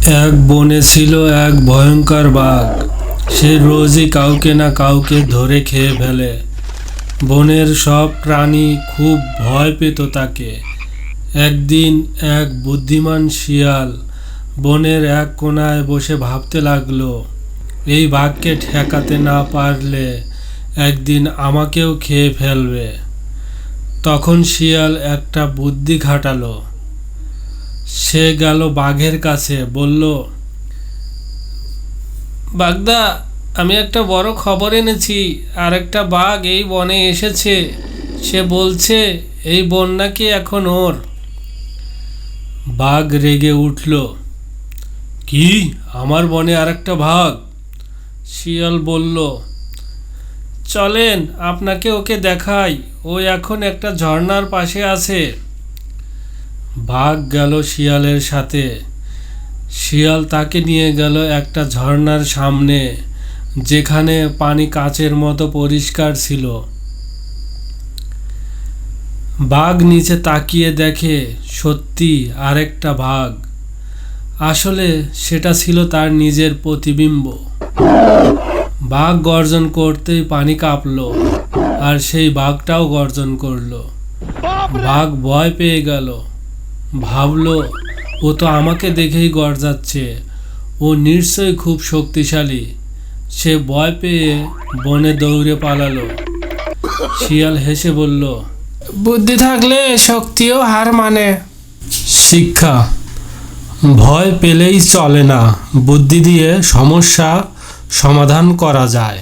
এক বনে ছিল এক ভয়ঙ্কর বাঘ। সে রোজই কাউকে না কাউকে ধরে খেয়ে ফেলে। বনের সব প্রাণী খুব ভয় পেত তাকে। একদিন এক বুদ্ধিমান শিয়াল বনের এক কোণায় বসে ভাবতে লাগল, এই বাঘকে ঠেকাতে না পারলে একদিন আমাকেও খেয়ে ফেলবে। তখন শিয়াল একটা বুদ্ধি খাটালো সে গেল বাঘের কাছে, বলল, বাগদা, আমি একটা বড় খবর এনেছি, আর একটা বাঘ এই বনে এসেছে। সে বলছে, এই বন নাকি এখন ওর? বাঘ রেগে উঠল, কি? আমার বনে আর একটা ভাগ শিয়াল বলল, চলেন, আপনাকে ওকে দেখাই। ও এখন একটা ঝর্ণার পাশে আছে। বাঘ গেল শিয়ালের সাথে। শিয়াল তাকে নিয়ে গেল একটা ঝর্ণার সামনে, যেখানে পানি কাচের মতো পরিষ্কার ছিল। বাঘ নিচে তাকিয়ে দেখে, সত্যি আরেকটা বাঘ। আসলে সেটা ছিল তার নিজের প্রতিবিম্ব। বাঘ গর্জন করতেই পানি কাঁপলো, আর সেই বাঘটাও গর্জন করল। বাঘ ভয় পেয়ে গেল। ভাবলো ও তো আমাকে দেখেই গর্জাচ্ছে। ও নিশ্চয়ই খুব শক্তিশালী। সে ভয় পেয়ে বনে দৌড়ে পালালো। শিয়াল হেসে বলল বুদ্ধি থাকলে শক্তিও হার মানে। শিক্ষা ভয় পেলেই চলে না। বুদ্ধি দিয়ে সমস্যা সমাধান করা যায়।